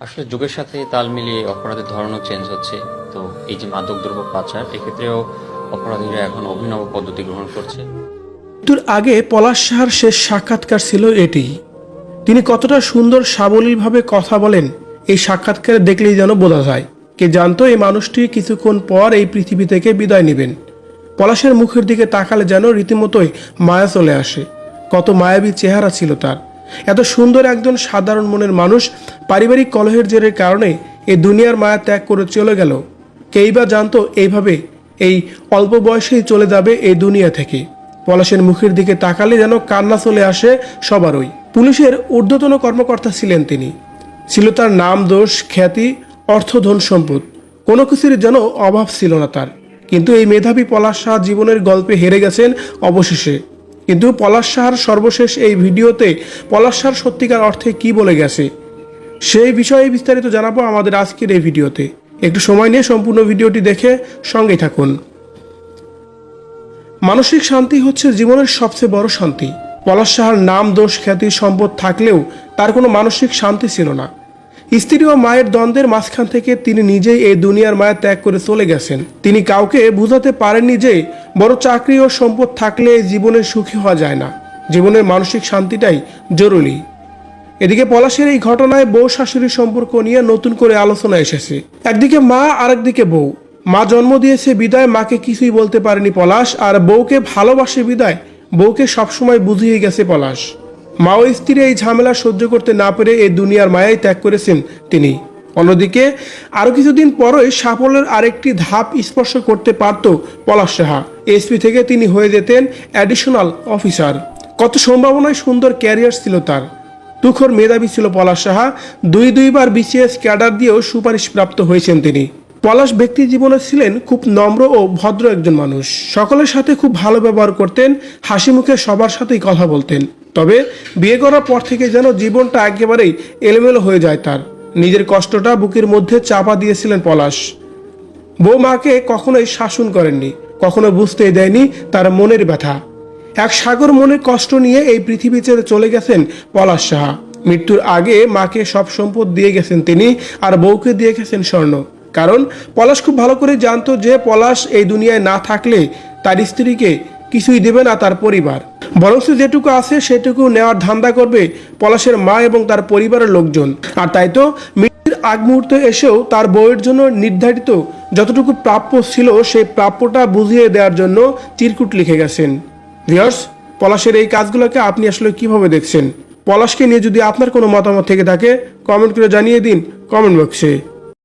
আসলে যুগের সাথে তাল মিলিয়ে অপরাধের ধরনও চেঞ্জ হচ্ছে। তো এই যে মাদক দ্রব্য পাচার, এক্ষেত্রেও অপরাধীরা এখন অভিনব পদ্ধতি গ্রহণ করছে। মৃত্যুর আগে পলাশ সাহার শেষ সাক্ষাৎকার ছিল এটি। তিনি কতটা সুন্দর সাবলীলভাবে কথা বলেন, এই সাক্ষাৎকারে দেখলেই যেন বোঝা যায়। কে জানতো এই মানুষটি কিছুক্ষণ পর এই পৃথিবী থেকে বিদায় নেবেন। পলাশের মুখের দিকে তাকালে যেন রীতিমতোই মায়া চলে আসে। কত মায়াবী চেহারা ছিল তার। এত সুন্দর একজন সাধারণ মনের মানুষ পারিবারিক কলহের জেরের কারণে এই দুনিয়ার মায়া ত্যাগ করে চলে গেল। কেই বা জানতো এইভাবে এই অল্প বয়সেই চলে যাবে এই দুনিয়া থেকে। পলাশের মুখের দিকে তাকালে যেন কান্না চলে আসে সবারই। পুলিশের ঊর্ধ্বতন কর্মকর্তা ছিলেন তিনি। ছিল তার নাম, দোষ, খ্যাতি, অর্থ, ধন সম্পদ। কোনো কিছুর যেন অভাব ছিল না তার। কিন্তু এই মেধাবী পলাশ শাহ জীবনের গল্পে হেরে গেছেন অবশেষে। কিন্তু পলাশ সাহার সর্বশেষ এই ভিডিওতে পলাশ শাহর সত্যিকার অর্থে কি বলে গেছে, সেই বিষয়ে বিস্তারিত জানাব আমাদের আজকের এই ভিডিওতে। একটু সময় নিয়ে সম্পূর্ণ ভিডিওটি দেখে সঙ্গেই থাকুন। মানসিক শান্তি হচ্ছে জীবনের সবচেয়ে বড় শান্তি। পলাশ সাহার নাম, দোষ, খ্যাতি, সম্পদ থাকলেও তার কোনো মানসিক শান্তি ছিল না। স্ত্রী ও মায়ের দ্বন্দ্বের মাঝখান থেকে তিনি নিজেই এই দুনিয়ার মায়া ত্যাগ করে চলে গেছেন। তিনি কাউকে বুঝাতে পারেননি যে বড় চাকরি ও সম্পদ থাকলে জীবনে সুখী হওয়া যায় না। জীবনের মানসিক শান্তিটাই জরুরি। এদিকে পলাশের এই ঘটনায় বউ শাশুড়ির সম্পর্ক নিয়ে নতুন করে আলোচনা এসেছে। একদিকে মা, আরেকদিকে বউ। মা জন্ম দিয়েছে বিদায়, মাকে কিছুই বলতে পারেনি পলাশ, আর বউকে ভালোবাসে বিদায়, বউকে সবসময় বুঝিয়ে গেছে পলাশ। মা ও স্ত্রী এই ঝামেলা সহ্য করতে না পেরে এই দুনিয়ার মায়াই ত্যাগ করেছেন তিনি। অন্যদিকে, আরও কিছুদিন পরই সাফল্যের আরেকটি ধাপ স্পর্শ করতে পারত পলাশ সাহা। এসপি থেকে তিনি হয়ে যেতেন অ্যাডিশনাল অফিসার কত সম্ভাবনায় সুন্দর ক্যারিয়ার ছিল তার। তুখর মেধাবী ছিল পলাশ সাহা। দুই দুইবার বিসিএস ক্যাডার দিয়েও সুপারিশ প্রাপ্ত হয়েছেন তিনি। পলাশ ব্যক্তি জীবনে ছিলেন খুব নম্র ও ভদ্র একজন মানুষ। সকলের সাথে খুব ভালো ব্যবহার করতেন, হাসি মুখে সবার সাথেই কথা বলতেন। তবে বিয়ে করার পর থেকে যেন জীবনটা একেবারেই এলোমেলো হয়ে যায় তার। নিজের কষ্টটা বুকের মধ্যে চাপা দিয়েছিলেন পলাশ। বৌমাকে কখনোই শাসন করেননি, কখনো বুঝতেই দেয়নি তার মনের ব্যথা। এক সাগর মনের কষ্ট নিয়ে এই পৃথিবী ছেড়ে চলে গেছেন পলাশ সাহা। মৃত্যুর আগে মাকে সব সম্পদ দিয়ে গেছেন তিনি আর বউকে দিয়ে গেছেন স্বর্ণ। কারণ পলাশ খুব ভালো করে জানতো যে পলাশ এই দুনিয়ায় না থাকলে তার স্ত্রীকে কিছুই দেবে না তার পরিবার। বরঞ্চ যেটুকু আছে, সেটুকু নেওয়ার ধান্দা করবে পলাশের মা এবং তার পরিবারের লোকজন। আর তাই তো মৃত্যুর আগ মুহূর্তে এসেও তার বউয়ের জন্য নির্ধারিত যতটুকু প্রাপ্য ছিল, সেই প্রাপ্যটা বুঝিয়ে দেওয়ার জন্য চিরকুট লিখে গেছেন। ভিয়ার্স পলাশের এই কাজগুলোকে আপনি আসলে কীভাবে দেখছেন? পলাশকে নিয়ে যদি আপনার কোনো মতামত থেকে থাকে কমেন্ট করে জানিয়ে দিন কমেন্ট বক্সে